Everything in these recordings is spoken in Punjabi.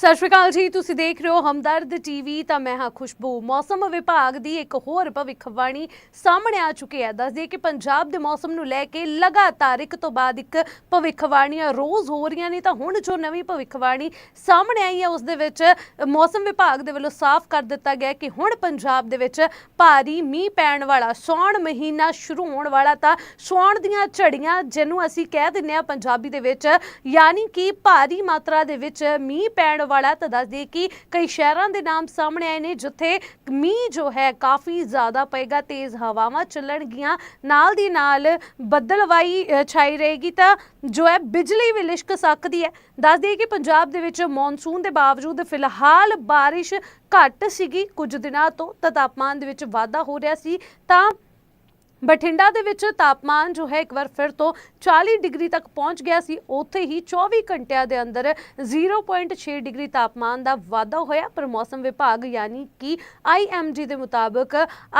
ਸਤਿ ਸ਼੍ਰੀ ਅਕਾਲ ਜੀ, ਤੁਸੀਂ ਦੇਖ ਰਹੇ ਹੋ ਹਮਦਰਦ ਟੀਵੀ ਤਾਂ ਮੈਂ ਹਾਂ ਖੁਸ਼ਬੂ। ਮੌਸਮ ਵਿਭਾਗ ਦੀ ਇੱਕ ਹੋਰ ਭਵਿੱਖਬਾਣੀ ਸਾਹਮਣੇ ਆ ਚੁੱਕੀ ਹੈ। ਦੱਸਦੀ ਕਿ ਪੰਜਾਬ ਦੇ ਮੌਸਮ ਨੂੰ ਲੈ ਕੇ ਲਗਾਤਾਰ ਇੱਕ ਤੋਂ ਬਾਅਦ ਇੱਕ ਭਵਿੱਖਬਾਣੀਆਂ ਰੋਜ਼ ਹੋ ਰਹੀਆਂ ਨੇ, ਤਾਂ ਹੁਣ ਜੋ ਨਵੀਂ ਭਵਿੱਖਬਾਣੀ ਸਾਹਮਣੇ ਆਈ ਹੈ, ਉਸ ਦੇ ਵਿੱਚ ਮੌਸਮ ਵਿਭਾਗ ਦੇ ਵੱਲੋਂ ਸਾਫ਼ ਕਰ ਦਿੱਤਾ ਗਿਆ ਕਿ ਹੁਣ ਪੰਜਾਬ ਦੇ ਵਿੱਚ ਭਾਰੀ ਮੀਂਹ ਪੈਣ ਵਾਲਾ ਸੌਣ ਮਹੀਨਾ ਸ਼ੁਰੂ ਹੋਣ ਵਾਲਾ, ਤਾਂ ਸੌਣ ਦੀਆਂ ਝੜੀਆਂ ਜਿਹਨੂੰ ਅਸੀਂ ਕਹਿ ਦਿੰਦੇ ਆ ਪੰਜਾਬੀ ਦੇ ਵਿੱਚ, ਯਾਨੀ ਕਿ ਭਾਰੀ ਮਾਤਰਾ ਦੇ ਵਿੱਚ ਮੀਂਹ ਪੈਣ ਵਾਲਾ ਤਾਂ ਦੱਸ ਦਈਏ ਕਿ ਕਈ ਸ਼ਹਿਰਾਂ ਦੇ ਨਾਮ ਸਾਹਮਣੇ ਆਏ ਨੇ ਜਿੱਥੇ ਮੀਂਹ ਜੋ ਹੈ ਕਾਫੀ ਜ਼ਿਆਦਾ ਪਏਗਾ, ਤੇਜ਼ ਹਵਾਵਾਂ ਚੱਲਣਗੀਆਂ। ਨਾਲ ਦੀ ਨਾਲ ਬੱਦਲਵਾਈ ਛਾਈ ਰਹੇਗੀ ਤਾਂ ਜੋ ਹੈ ਬਿਜਲੀ ਵੀ ਲਿਸ਼ਕ ਸਕਦੀ ਹੈ। ਦੱਸ ਦਈਏ ਕਿ ਪੰਜਾਬ ਦੇ ਵਿੱਚ ਮੌਨਸੂਨ ਦੇ ਬਾਵਜੂਦ ਫਿਲਹਾਲ ਬਾਰਿਸ਼ ਘੱਟ ਸੀਗੀ। ਕੁਝ ਦਿਨਾਂ ਤੋਂ ਤਾਂ ਤਾਪਮਾਨ ਦੇ ਵਿੱਚ ਵਾਧਾ ਹੋ ਰਿਹਾ ਸੀ। ਤਾਂ ਬਠਿੰਡਾ ਦੇ ਵਿੱਚ ਤਾਪਮਾਨ ਜੋ ਹੈ ਇੱਕ ਵਾਰ ਫਿਰ ਤੋਂ 40 ਡਿਗਰੀ ਤੱਕ ਪਹੁੰਚ ਗਿਆ ਸੀ। ਉੱਥੇ ਹੀ 24 ਘੰਟਿਆਂ ਦੇ ਅੰਦਰ 0.6 ਡਿਗਰੀ ਤਾਪਮਾਨ ਦਾ ਵਾਧਾ ਹੋਇਆ। ਪਰ ਮੌਸਮ ਵਿਭਾਗ ਯਾਨੀ ਕਿ IMG ਦੇ ਮੁਤਾਬਕ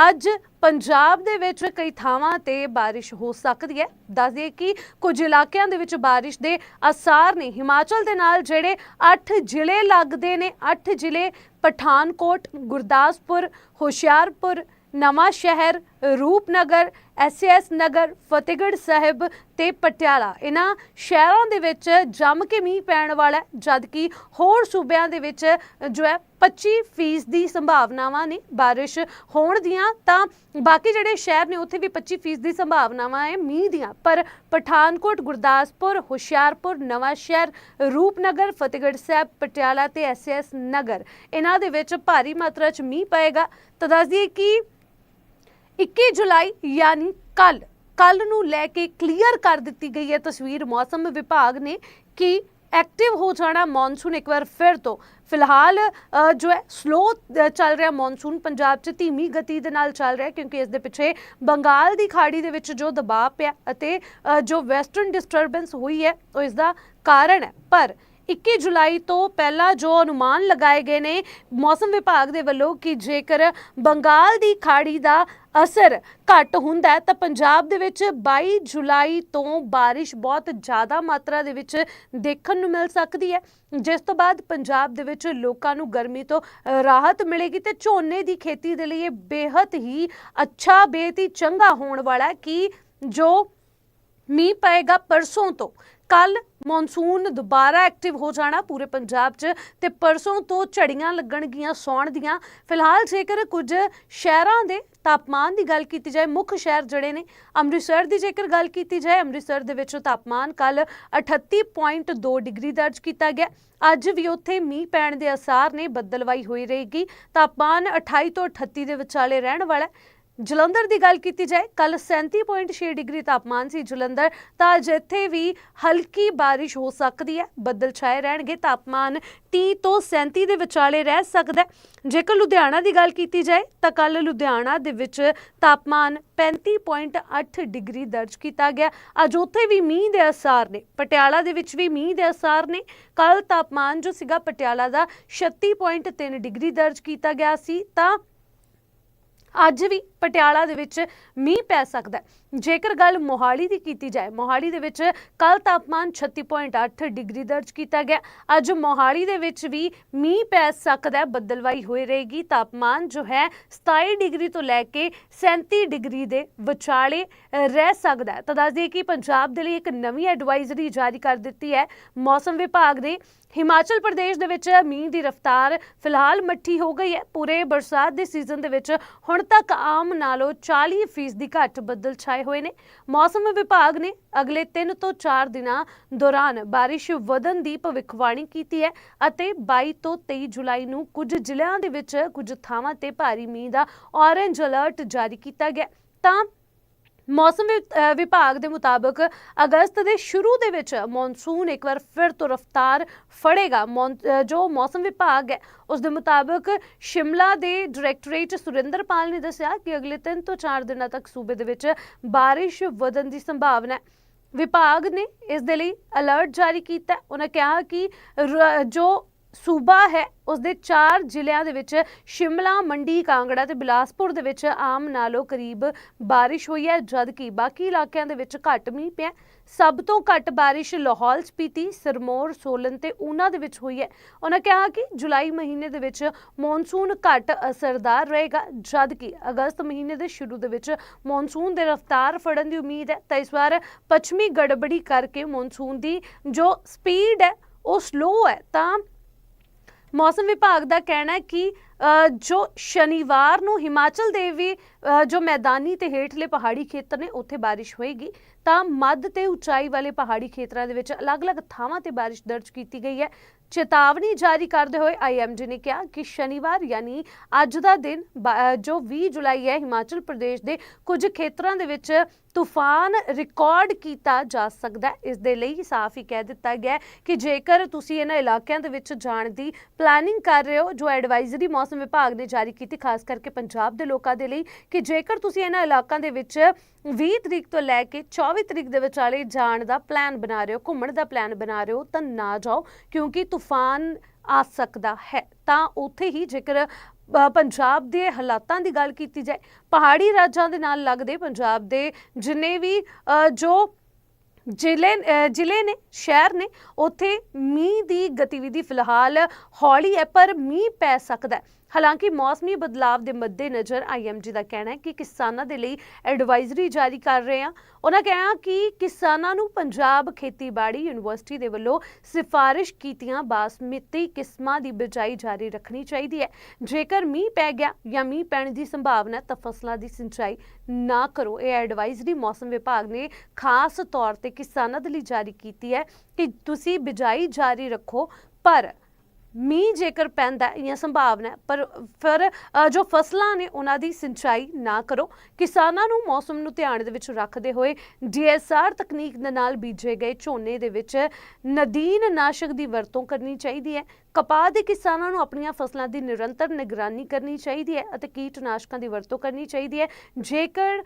ਅੱਜ ਪੰਜਾਬ ਦੇ ਵਿੱਚ ਕਈ ਥਾਵਾਂ ਤੇ ਬਾਰਿਸ਼ ਹੋ ਸਕਦੀ ਹੈ। ਦੱਸ ਦਈਏ ਕਿ ਕੁਝ ਇਲਾਕਿਆਂ ਦੇ ਵਿੱਚ ਬਾਰਿਸ਼ ਦੇ ਅਸਾਰ ਨੇ। ਹਿਮਾਚਲ ਦੇ ਨਾਲ ਜਿਹੜੇ 8 ਜ਼ਿਲ੍ਹੇ ਲੱਗਦੇ ਨੇ 8 ਜ਼ਿਲ੍ਹੇ ਪਠਾਨਕੋਟ, ਗੁਰਦਾਸਪੁਰ, ਹੁਸ਼ਿਆਰਪੁਰ ਨਵਾਂ ਸ਼ਹਿਰ ਰੂਪਨਗਰ ਐਸਐਸ ਨਗਰ ਫਤਿਹਗੜ੍ਹ ਸਾਹਿਬ ਤੇ ਪਟਿਆਲਾ। ਇਹਨਾਂ ਸ਼ਹਿਰਾਂ ਦੇ ਵਿੱਚ ਜੰਮ ਕੇ ਮੀਂਹ ਪੈਣ ਵਾਲਾ ਹੈ, ਜਦਕਿ ਹੋਰ ਸੂਬਿਆਂ ਦੇ ਵਿੱਚ ਜੋ ਹੈ 25% ਦੀ ਸੰਭਾਵਨਾਵਾਂ ਨੇ ਬਾਰਿਸ਼ ਹੋਣ ਦੀਆਂ। ਤਾਂ ਬਾਕੀ ਜਿਹੜੇ ਸ਼ਹਿਰ ਨੇ ਉੱਥੇ ਵੀ 25% ਦੀ ਸੰਭਾਵਨਾਵਾਂ ਹੈ ਮੀਂਹ ਦੀਆਂ। ਪਰ ਪਠਾਨਕੋਟ ਗੁਰਦਾਸਪੁਰ ਹੁਸ਼ਿਆਰਪੁਰ ਨਵਾਂ ਸ਼ਹਿਰ ਰੂਪਨਗਰ ਫਤਿਹਗੜ੍ਹ ਸਾਹਿਬ ਪਟਿਆਲਾ ਤੇ ਐਸਐਸ ਨਗਰ ਇਹਨਾਂ ਦੇ ਵਿੱਚ ਭਾਰੀ ਮਾਤਰਾ 'ਚ ਮੀਂਹ ਪਏਗਾ। ਤਾਂ ਦੱਸ ਦਈਏ ਕਿ 21 ਜੁਲਾਈ, ਯਾਨੀ ਕੱਲ ਕੱਲ ਨੂੰ ਲੈ ਕੇ ਕਲੀਅਰ ਕਰ ਦਿੱਤੀ ਗਈ ਹੈ ਤਸਵੀਰ ਮੌਸਮ ਵਿਭਾਗ ਨੇ ਕਿ ਐਕਟਿਵ ਹੋ ਜਾਣਾ ਮੌਨਸੂਨ ਇੱਕ ਵਾਰ ਫਿਰ ਤੋਂ। ਫਿਲਹਾਲ ਜੋ ਹੈ ਸਲੋ ਚੱਲ ਰਿਹਾ ਮੌਨਸੂਨ ਪੰਜਾਬ 'ਚ ਧੀਮੀ ਗਤੀ ਦੇ ਨਾਲ ਚੱਲ ਰਿਹਾ ਕਿਉਂਕਿ ਇਸ ਦੇ ਪਿੱਛੇ ਬੰਗਾਲ ਦੀ ਖਾੜੀ ਦੇ ਵਿੱਚ ਜੋ ਦਬਾਅ ਪਿਆ ਅਤੇ ਜੋ ਵੈਸਟਰਨ ਡਿਸਟਰਬੈਂਸ ਹੋਈ ਹੈ, ਉਹ ਇਸ ਦਾ ਕਾਰਨ ਹੈ। ਪਰ 21 ਜੁਲਾਈ ਤੋਂ ਪਹਿਲਾਂ ਜੋ ਅਨੁਮਾਨ ਲਗਾਏ ਗਏ ਨੇ, ਮੌਸਮ ਵਿਭਾਗ ਦੇ ਵੱਲੋਂ ਕਿ ਜੇਕਰ ਬੰਗਾਲ ਦੀ ਖਾੜੀ ਦਾ ਅਸਰ ਘੱਟ ਹੁੰਦਾ ਤਾਂ ਪੰਜਾਬ ਦੇ ਵਿੱਚ 22 ਜੁਲਾਈ ਤੋਂ ਬਾਰਿਸ਼ ਬਹੁਤ ਜ਼ਿਆਦਾ ਮਾਤਰਾ ਦੇ ਵਿੱਚ ਦੇਖਣ ਨੂੰ ਮਿਲ ਸਕਦੀ ਹੈ। ਜਿਸ ਤੋਂ ਬਾਅਦ ਪੰਜਾਬ ਦੇ ਵਿੱਚ ਲੋਕਾਂ ਨੂੰ ਗਰਮੀ ਤੋਂ ਰਾਹਤ ਮਿਲੇਗੀ ਤੇ ਝੋਨੇ ਦੀ ਖੇਤੀ ਦੇ ਲਈ ਇਹ ਬੇਹੱਦ ਹੀ ਅੱਛਾ, ਬੇਹੱਦ ਹੀ ਚੰਗਾ ਹੋਣ ਵਾਲਾ ਕਿ ਜੋ ਮੀਂਹ ਪਏਗਾ ਪਰਸੋਂ ਤੋਂ। ਕੱਲ ਮੌਨਸੂਨ ਦੁਬਾਰਾ ਐਕਟਿਵ ਹੋ ਜਾਣਾ ਪੂਰੇ ਪੰਜਾਬ 'ਚ ਤੇ ਪਰਸੋਂ ਤੋਂ ਝੜੀਆਂ ਲੱਗਣਗੀਆਂ, ਸੌਣ ਦੀਆਂ। ਫਿਲਹਾਲ ਜੇਕਰ ਕੁਝ ਸ਼ਹਿਰਾਂ ਦੇ ਤਾਪਮਾਨ ਦੀ ਗੱਲ ਕੀਤੀ ਜਾਏ, ਮੁੱਖ ਸ਼ਹਿਰ ਜਿਹੜੇ ਨੇ, ਅੰਮ੍ਰਿਤਸਰ ਦੀ ਜੇਕਰ ਗੱਲ ਕੀਤੀ ਜਾਏ, ਅੰਮ੍ਰਿਤਸਰ ਦੇ ਵਿੱਚ ਤਾਪਮਾਨ ਕੱਲ 38.2 ਡਿਗਰੀ ਦਰਜ ਕੀਤਾ ਗਿਆ। ਅੱਜ ਵੀ ਉੱਥੇ ਮੀਂਹ ਪੈਣ ਦੇ ਅਸਾਰ ਨੇ, ਬੱਦਲਵਾਈ ਹੋਈ ਰਹੇਗੀ। ਤਾਪਮਾਨ 28 ਤੋਂ 38 ਦੇ ਵਿਚਾਲੇ ਰਹਿਣ ਵਾਲਾ ਜਲੰਧਰ ਦੀ ਗੱਲ ਕੀਤੀ ਜਾਏ ਕੱਲ 37.6 ਡਿਗਰੀ ਤਾਪਮਾਨ ਸੀ ਜਲੰਧਰ, ਤਾਂ ਜਿੱਥੇ ਵੀ ਹਲਕੀ ਬਾਰਿਸ਼ ਹੋ ਸਕਦੀ ਹੈ। ਬੱਦਲ ਛਾਏ ਰਹਿਣਗੇ, ਤਾਪਮਾਨ 30 ਤੋਂ 37 ਦੇ ਵਿਚਾਲੇ ਰਹਿ ਸਕਦਾ ਜੇਕਰ ਲੁਧਿਆਣਾ ਦੀ ਗੱਲ ਕੀਤੀ ਜਾਏ, ਤਾਂ ਕੱਲ ਲੁਧਿਆਣਾ ਦੇ ਵਿੱਚ ਤਾਪਮਾਨ 35.8 ਡਿਗਰੀ ਦਰਜ ਕੀਤਾ ਗਿਆ। ਅੱਜ ਉੱਥੇ ਵੀ ਮੀਂਹ ਦੇ ਅਸਾਰ ਨੇ, ਪਟਿਆਲਾ ਦੇ ਵਿੱਚ ਵੀ ਮੀਂਹ ਦੇ ਅਸਾਰ ਨੇ। ਕੱਲ ਤਾਪਮਾਨ ਜੋ ਸੀਗਾ ਪਟਿਆਲਾ ਦਾ 36.3 ਡਿਗਰੀ ਦਰਜ ਕੀਤਾ ਗਿਆ ਸੀ, ਤਾਂ ਅੱਜ ਵੀ ਪਟਿਆਲਾ ਦੇ ਵਿੱਚ ਮੀਂਹ ਪੈ ਸਕਦਾ ਹੈ। ਜੇਕਰ ਗੱਲ ਮੋਹਾਲੀ ਦੀ ਕੀਤੀ ਜਾਏ, ਮੋਹਾਲੀ ਦੇ ਵਿੱਚ ਕੱਲ ਤਾਪਮਾਨ 36.8 ਡਿਗਰੀ ਦਰਜ ਕੀਤਾ ਗਿਆ। ਅੱਜ ਮੋਹਾਲੀ ਦੇ ਵਿੱਚ ਵੀ ਮੀਂਹ ਪੈ ਸਕਦਾ ਹੈ, ਬੱਦਲਵਾਈ ਹੋਈ ਰਹੇਗੀ। ਤਾਪਮਾਨ ਜੋ ਹੈ 27 ਡਿਗਰੀ ਤੋਂ ਲੈ ਕੇ 37 ਡਿਗਰੀ ਦੇ ਵਿਚਾਲੇ ਰਹਿ ਸਕਦਾ ਹੈ। ਤਾਂ ਦੱਸ ਦਈਏ ਕਿ ਪੰਜਾਬ ਦੇ ਲਈ ਇੱਕ ਨਵੀਂ ਐਡਵਾਈਜ਼ਰੀ ਜਾਰੀ ਕਰ ਦਿੱਤੀ ਹੈ। ਮੌਸਮ ਵਿਭਾਗ ਨੇ ਹਿਮਾਚਲ ਪ੍ਰਦੇਸ਼ ਦੇ ਵਿੱਚ ਮੀਂਹ ਦੀ ਰਫ਼ਤਾਰ ਫਿਲਹਾਲ ਮੱਠੀ ਹੋ ਗਈ ਹੈ। ਪੂਰੇ ਬਰਸਾਤ ਦੇ ਸੀਜ਼ਨ ਦੇ ਵਿੱਚ ਹੁਣ ਤੱਕ ਆਮ ਨਾਲੋਂ 40% ਦੀ ਘੱਟ ਬੱਦਲ ਛਾਏ ਹੋਏ ਨੇ। ਮੌਸਮ ਵਿਭਾਗ ਨੇ ਅਗਲੇ 3 ਤੋਂ 4 ਦਿਨਾਂ ਦੌਰਾਨ ਬਾਰਿਸ਼ ਵਧਣ ਦੀ ਭਵਿੱਖਬਾਣੀ ਕੀਤੀ ਹੈ ਅਤੇ 22 ਤੋਂ 23 ਜੁਲਾਈ ਨੂੰ ਕੁਝ ਜ਼ਿਲ੍ਹਿਆਂ ਦੇ ਵਿੱਚ ਕੁਝ ਥਾਵਾਂ ਤੇ ਭਾਰੀ ਮੀਂਹ ਦਾ ਔਰੇਂਜ ਅਲਰਟ ਜਾਰੀ ਕੀਤਾ ਗਿਆ। ਤਾਂ ਮੌਸਮ ਵਿ- ਵਿਭਾਗ ਦੇ ਮੁਤਾਬਕ ਅਗਸਤ ਦੇ ਸ਼ੁਰੂ ਦੇ ਵਿੱਚ ਮੌਨਸੂਨ ਇੱਕ ਵਾਰ ਫਿਰ ਤੋਂ ਰਫ਼ਤਾਰ ਫੜੇਗਾ। ਜੋ ਮੌਸਮ ਵਿਭਾਗ ਹੈ, ਉਸ ਦੇ ਮੁਤਾਬਕ ਸ਼ਿਮਲਾ ਦੇ ਡਾਇਰੈਕਟੋਰੇਟ ਸੁਰਿੰਦਰਪਾਲ ਨੇ ਦੱਸਿਆ ਕਿ ਅਗਲੇ 3 ਤੋਂ 4 ਦਿਨਾਂ ਤੱਕ ਸੂਬੇ ਦੇ ਵਿੱਚ ਬਾਰਿਸ਼ ਵਧਣ ਦੀ ਸੰਭਾਵਨਾ ਹੈ। ਵਿਭਾਗ ਨੇ ਇਸ ਦੇ ਲਈ ਅਲਰਟ ਜਾਰੀ ਕੀਤਾ ਉਹਨਾਂ ਕਿਹਾ ਕਿ ਜੋ ਸੂਬਾ ਹੈ ਉਸ ਦੇ ਚਾਰ ਜ਼ਿਲ੍ਹਿਆਂ ਦੇ ਵਿੱਚ ਸ਼ਿਮਲਾ, ਮੰਡੀ, ਕਾਂਗੜਾ ਤੇ ਬਿਲਾਸਪੁਰ ਦੇ ਵਿੱਚ ਆਮ ਨਾਲੋਂ ਕਰੀਬ ਬਾਰਿਸ਼ ਹੋਈ ਹੈ, ਜਦਕਿ ਬਾਕੀ ਇਲਾਕਿਆਂ ਦੇ ਵਿੱਚ ਘੱਟ ਮੀਂਹ ਪਿਆ। ਸਭ ਤੋਂ ਘੱਟ ਬਾਰਿਸ਼ ਲਾਹੌਲ ਸਪੀਤੀ ਸਰਮੌਰ, ਸੋਲਨ ਤੇ ਊਨਾ ਦੇ ਵਿੱਚ ਹੋਈ ਹੈ। ਉਹਨਾਂ ਕਿਹਾ ਕਿ ਜੁਲਾਈ ਮਹੀਨੇ ਦੇ ਵਿੱਚ ਮੌਨਸੂਨ ਘੱਟ ਅਸਰਦਾਰ ਰਹੇਗਾ, ਜਦਕਿ ਅਗਸਤ ਮਹੀਨੇ ਦੇ ਸ਼ੁਰੂ ਦੇ ਵਿੱਚ ਮੌਨਸੂਨ ਦੇ ਰਫ਼ਤਾਰ ਫੜਨ ਦੀ ਉਮੀਦ ਹੈ। ਤਾਂ ਇਸ ਵਾਰ ਪੱਛਮੀ ਗੜਬੜੀ ਕਰਕੇ ਮੌਨਸੂਨ ਦੀ ਜੋ ਸਪੀਡ ਹੈ, ਉਹ ਸਲੋ ਹੈ, ਤਾਂ ਮੌਸਮ ਵਿਭਾਗ ਦਾ ਕਹਿਣਾ ਹੈ ਕਿ ਜੋ ਸ਼ਨੀਵਾਰ ਨੂੰ ਹਿਮਾਚਲ ਦੇ ਵੀ ਜੋ ਮੈਦਾਨੀ ਤੇ ਹੇਠਲੇ ਪਹਾੜੀ ਖੇਤਰ ਨੇ, ਉੱਥੇ ਬਾਰਿਸ਼ ਹੋਏਗੀ। ਤਾਂ ਮੱਧ ਤੇ ਉਚਾਈ ਵਾਲੇ ਪਹਾੜੀ ਖੇਤਰਾਂ ਦੇ ਵਿੱਚ ਅਲੱਗ-ਅਲੱਗ ਥਾਵਾਂ ਤੇ ਬਾਰਿਸ਼ ਦਰਜ ਕੀਤੀ ਗਈ ਹੈ। ਚੇਤਾਵਨੀ ਜਾਰੀ ਕਰਦੇ ਹੋਏ ਆਈਐਮਡੀ ਨੇ ਕਿਹਾ ਕਿ ਸ਼ਨੀਵਾਰ ਯਾਨੀ ਅੱਜ ਦਾ ਦਿਨ, ਬਾ- ਜੋ 20 ਜੁਲਾਈ ਹੈ, ਹਿਮਾਚਲ ਪ੍ਰਦੇਸ਼ ਦੇ ਕੁਝ ਖੇਤਰਾਂ ਦੇ ਵਿੱਚ ਤੂਫਾਨ ਰਿਕਾਰਡ ਕੀਤਾ ਜਾ ਸਕਦਾ ਇਸ ਦੇ ਲਈ ਸਾਫ਼ ਹੀ ਕਹਿ ਦਿੱਤਾ ਗਿਆ ਕਿ ਜੇਕਰ ਤੁਸੀਂ ਇਹਨਾਂ ਇਲਾਕਿਆਂ ਦੇ ਵਿੱਚ ਜਾਣ ਦੀ ਪਲੈਨਿੰਗ ਕਰ ਰਹੇ ਹੋ, ਜੋ ਐਡਵਾਈਜ਼ਰੀ ਮੌਸਮ ਵਿਭਾਗ ਨੇ ਜਾਰੀ ਕੀਤੀ, ਖਾਸ ਕਰਕੇ ਪੰਜਾਬ ਦੇ ਲੋਕਾਂ ਦੇ ਲਈ, ਕਿ ਜੇਕਰ ਤੁਸੀਂ ਇਹਨਾਂ ਇਲਾਕਿਆਂ ਦੇ ਵਿੱਚ 20 ਤਰੀਕ ਤੋਂ ਲੈ ਕੇ 24 ਤਰੀਕ ਦੇ ਵਿਚਾਲੇ ਜਾਣ ਦਾ ਪਲਾਨ ਬਣਾ ਰਹੇ ਹੋ, ਘੁੰਮਣ ਦਾ ਪਲਾਨ ਬਣਾ ਰਹੇ ਹੋ, ਤਾਂ ਨਾ ਜਾਓ, ਕਿਉਂਕਿ ਤੂਫਾਨ ਆ ਸਕਦਾ ਹੈ। ਤਾਂ ਉੱਥੇ ਹੀ ਜੇਕਰ ਪੰਜਾਬ ਦੇ ਹਾਲਾਤਾਂ ਦੀ ਗੱਲ ਕੀਤੀ ਜਾਏ, ਪਹਾੜੀ ਰਾਜਾਂ ਦੇ ਨਾਲ ਲੱਗਦੇ ਪੰਜਾਬ ਦੇ ਜਿੰਨੇ ਵੀ ਜੋ ਜ਼ਿਲ੍ਹੇ ਜ਼ਿਲ੍ਹੇ ਨੇ, ਸ਼ਹਿਰ ਨੇ, ਉੱਥੇ ਮੀਂਹ ਦੀ ਗਤੀਵਿਧੀ ਫਿਲਹਾਲ ਹੌਲੀ ਹੈ, ਪਰ ਮੀਂਹ ਪੈ ਸਕਦਾ ਹੈ। ਹਾਲਾਂਕਿ ਮੌਸਮੀ ਬਦਲਾਅ ਦੇ ਮੱਦੇਨਜ਼ਰ ਆਈਐਮਜੀ ਦਾ ਕਹਿਣਾ ਹੈ ਕਿ ਕਿਸਾਨਾਂ ਦੇ ਲਈ ਐਡਵਾਈਜ਼ਰੀ ਜਾਰੀ ਕਰ ਰਹੇ ਹਾਂ। ਉਹਨਾਂ ਕਹਿਆ ਕਿ ਕਿਸਾਨਾਂ ਨੂੰ ਪੰਜਾਬ ਖੇਤੀਬਾੜੀ ਯੂਨੀਵਰਸਿਟੀ ਦੇ ਵੱਲੋਂ ਸਿਫਾਰਿਸ਼ ਕੀਤੀਆਂ ਬਾਸਮਤੀ ਕਿਸਮਾਂ ਦੀ ਬਿਜਾਈ ਜਾਰੀ ਰੱਖਣੀ ਚਾਹੀਦੀ ਹੈ। ਜੇਕਰ ਮੀਂਹ ਪੈ ਗਿਆ ਜਾਂ ਮੀਂਹ ਪੈਣ ਦੀ ਸੰਭਾਵਨਾ ਹੈ ਤਾਂ ਫਸਲਾਂ ਦੀ ਸਿੰਚਾਈ ਨਾ ਕਰੋ। ਇਹ ਐਡਵਾਈਜ਼ਰੀ ਮੌਸਮ ਵਿਭਾਗ ਨੇ ਖਾਸ ਤੌਰ ਤੇ ਕਿਸਾਨਾਂ ਦੇ ਲਈ ਜਾਰੀ ਕੀਤੀ ਹੈ ਕਿ ਤੁਸੀਂ ਬਿਜਾਈ ਜਾਰੀ ਰੱਖੋ, ਪਰ ਮੀਂਹ ਜੇਕਰ ਪੈਂਦਾ ਹੈ ਸੰਭਾਵਨਾ ਪਰ ਫਿਰ ਜੋ ਫਸਲਾਂ ਨੇ ਉਹਨਾਂ ਦੀ ਸਿੰਚਾਈ ਨਾ ਕਰੋ। ਕਿਸਾਨਾਂ ਨੂੰ ਮੌਸਮ ਨੂੰ ਧਿਆਨ ਦੇ ਵਿੱਚ ਰੱਖਦੇ ਹੋਏ ਡੀਐਸਆਰ ਤਕਨੀਕ ਦੇ ਨਾਲ ਬੀਜੇ ਗਏ ਝੋਨੇ ਦੇ ਵਿੱਚ ਨਦੀਨ ਨਾਸ਼ਕ ਦੀ ਵਰਤੋਂ ਕਰਨੀ ਚਾਹੀਦੀ ਹੈ। ਕਪਾਹ ਦੇ ਕਿਸਾਨਾਂ ਨੂੰ ਆਪਣੀਆਂ ਫਸਲਾਂ ਦੀ ਨਿਰੰਤਰ ਨਿਗਰਾਨੀ ਕਰਨੀ ਚਾਹੀਦੀ ਹੈ ਅਤੇ ਕੀਟਨਾਸ਼ਕਾਂ ਦੀ ਵਰਤੋਂ ਕਰਨੀ ਚਾਹੀਦੀ ਹੈ। ਜੇਕਰ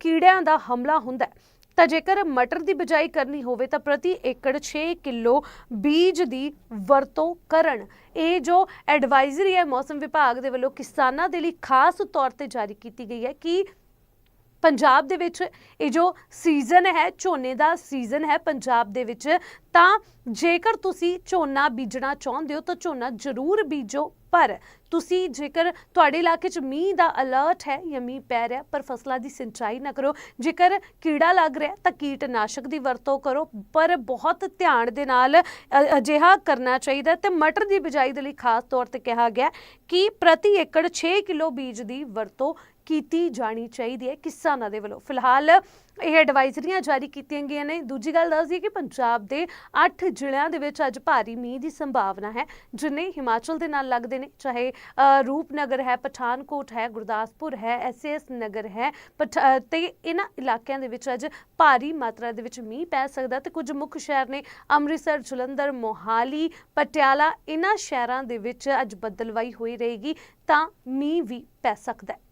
ਕੀੜਿਆਂ ਦਾ ਹਮਲਾ ਹੁੰਦਾ ਹੈ ਤਾਂ ਜੇਕਰ ਮਟਰ ਦੀ ਬਿਜਾਈ ਕਰਨੀ ਹੋਵੇ ਤਾਂ ਪ੍ਰਤੀ ਏਕੜ 6 ਕਿਲੋ ਬੀਜ ਦੀ ਵਰਤੋਂ ਕਰਨ। ਇਹ ਜੋ ਐਡਵਾਈਜ਼ਰੀ ਹੈ, ਮੌਸਮ ਵਿਭਾਗ ਦੇ ਵੱਲੋਂ ਕਿਸਾਨਾਂ ਦੇ ਲਈ ਖਾਸ ਤੌਰ ਤੇ ਜਾਰੀ ਕੀਤੀ ਗਈ ਹੈ ਕਿ ਪੰਜਾਬ ਦੇ ਵਿੱਚ ਇਹ ਜੋ ਸੀਜ਼ਨ ਹੈ, ਝੋਨੇ ਦਾ ਸੀਜ਼ਨ ਹੈ ਪੰਜਾਬ ਦੇ ਵਿੱਚ, ਤਾਂ ਜੇਕਰ ਤੁਸੀਂ ਝੋਨਾ ਬੀਜਣਾ ਚਾਹੁੰਦੇ ਹੋ ਤਾਂ ਝੋਨਾ ਜ਼ਰੂਰ ਬੀਜੋ, ਪਰ ਤੁਸੀਂ ਜੇਕਰ ਤੁਹਾਡੇ ਇਲਾਕੇ 'ਚ ਮੀਂਹ ਦਾ ਅਲਰਟ ਹੈ ਜਾਂ ਮੀਂਹ ਪੈ ਰਿਹਾ, ਪਰ ਫਸਲਾਂ ਦੀ ਸਿੰਚਾਈ ਨਾ ਕਰੋ, ਜੇਕਰ ਕੀੜਾ ਲੱਗ ਰਿਹਾ ਤਾਂ ਕੀਟਨਾਸ਼ਕ ਦੀ ਵਰਤੋਂ ਕਰੋ, ਪਰ ਬਹੁਤ ਧਿਆਨ ਦੇ ਨਾਲ ਅਜਿਹਾ ਕਰਨਾ ਚਾਹੀਦਾ ਹੈ ਤੇ ਮਟਰ ਦੀ ਬਿਜਾਈ ਦੇ ਲਈ ਖਾਸ ਤੌਰ ਤੇ ਕਿਹਾ ਗਿਆ ਕਿ ਪ੍ਰਤੀ ਏਕੜ 6 ਕਿਲੋ ਬੀਜ ਦੀ ਵਰਤੋਂ ਕੀਤੀ ਜਾਣੀ ਚਾਹੀਦੀ ਹੈ ਕਿਸਾਨਾਂ ਦੇ ਵੱਲੋਂ। ਫਿਲਹਾਲ ਇਹ ਐਡਵਾਈਜ਼ਰੀਆਂ ਜਾਰੀ ਕੀਤੀਆਂ ਗਈਆਂ ਨੇ ਦੂਜੀ ਗੱਲ ਦੱਸ ਦਈਏ ਕਿ ਪੰਜਾਬ ਦੇ 8 ਜ਼ਿਲ੍ਹਿਆਂ ਦੇ ਵਿੱਚ ਅੱਜ ਭਾਰੀ ਮੀਂਹ ਦੀ ਸੰਭਾਵਨਾ ਹੈ ਜਿਨੇ ਹਿਮਾਚਲ ਦੇ ਨਾਲ ਲੱਗਦੇ ਨੇ ਚਾਹੇ ਰੂਪਨਗਰ ਹੈ ਪਠਾਨਕੋਟ ਹੈ ਗੁਰਦਾਸਪੁਰ ਹੈ ਐਸਐਸ ਨਗਰ ਹੈ ਪਠ- ਅ, ਤੇ ਇਹਨਾਂ ਇਲਾਕਿਆਂ ਦੇ ਵਿੱਚ ਅੱਜ ਭਾਰੀ ਮਾਤਰਾ ਦੇ ਵਿੱਚ ਮੀਂਹ ਪੈ ਸਕਦਾ ਤੇ ਕੁਝ ਮੁੱਖ ਸ਼ਹਿਰ ਨੇ ਅੰਮ੍ਰਿਤਸਰ ਜਲੰਧਰ ਮੋਹਾਲੀ ਪਟਿਆਲਾ ਇਹਨਾਂ ਸ਼ਹਿਰਾਂ ਦੇ ਵਿੱਚ ਅੱਜ ਬੱਦਲਵਾਈ ਹੋਈ ਰਹੇਗੀ ਤਾਂ ਮੀਂਹ ਵੀ ਪੈ ਸਕਦਾ ਹੈ।